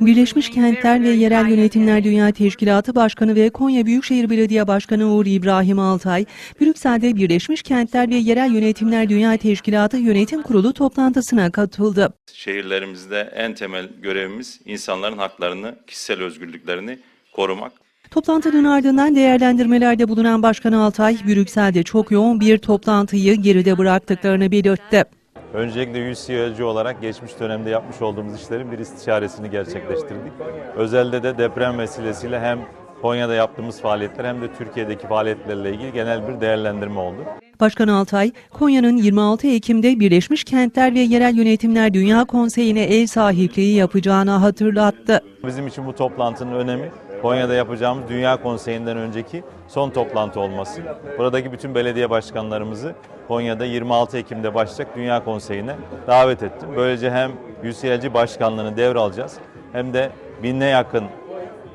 Birleşmiş Kentler ve Yerel Yönetimler Dünya Teşkilatı Başkanı ve Konya Büyükşehir Belediye Başkanı Uğur İbrahim Altay, Brüksel'de Birleşmiş Kentler ve Yerel Yönetimler Dünya Teşkilatı Yönetim Kurulu toplantısına katıldı. Şehirlerimizde en temel görevimiz insanların haklarını, kişisel özgürlüklerini korumak. Toplantının ardından değerlendirmelerde bulunan Başkan Altay, Brüksel'de çok yoğun bir toplantıyı geride bıraktıklarını belirtti. Öncelikle UCLC olarak geçmiş dönemde yapmış olduğumuz işlerin bir istişaresini gerçekleştirdik. Özelde de deprem vesilesiyle hem Konya'da yaptığımız faaliyetler hem de Türkiye'deki faaliyetlerle ilgili genel bir değerlendirme oldu. Başkan Altay, Konya'nın 26 Ekim'de Birleşmiş Kentler ve Yerel Yönetimler Dünya Konseyi'ne ev sahipliği yapacağını hatırlattı. Bizim için bu toplantının önemi Konya'da yapacağımız Dünya Konseyi'nden önceki son toplantı olması. Buradaki bütün belediye başkanlarımızı Konya'da 26 Ekim'de başlayacak Dünya Konseyi'ne davet ettim. Böylece hem UCLC başkanlığını devralacağız hem de binine yakın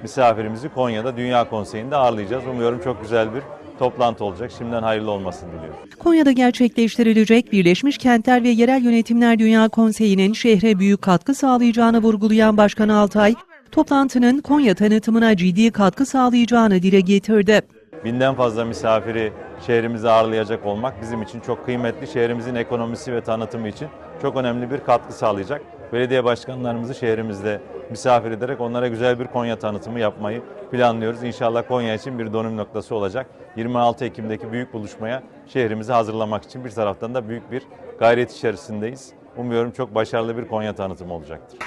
misafirimizi Konya'da Dünya Konseyi'nde ağırlayacağız. Umuyorum çok güzel bir toplantı olacak. Şimdiden hayırlı olmasını diliyorum. Konya'da gerçekleştirilecek Birleşmiş Kentler ve Yerel Yönetimler Dünya Konseyi'nin şehre büyük katkı sağlayacağını vurgulayan Başkan Altay, toplantının Konya tanıtımına ciddi katkı sağlayacağını dile getirdi. Binden fazla misafiri şehrimize ağırlayacak olmak bizim için çok kıymetli. Şehrimizin ekonomisi ve tanıtımı için çok önemli bir katkı sağlayacak. Belediye başkanlarımızı şehrimizde misafir ederek onlara güzel bir Konya tanıtımı yapmayı planlıyoruz. İnşallah Konya için bir dönüm noktası olacak. 26 Ekim'deki büyük buluşmaya şehrimizi hazırlamak için bir taraftan da büyük bir gayret içerisindeyiz. Umuyorum çok başarılı bir Konya tanıtımı olacaktır.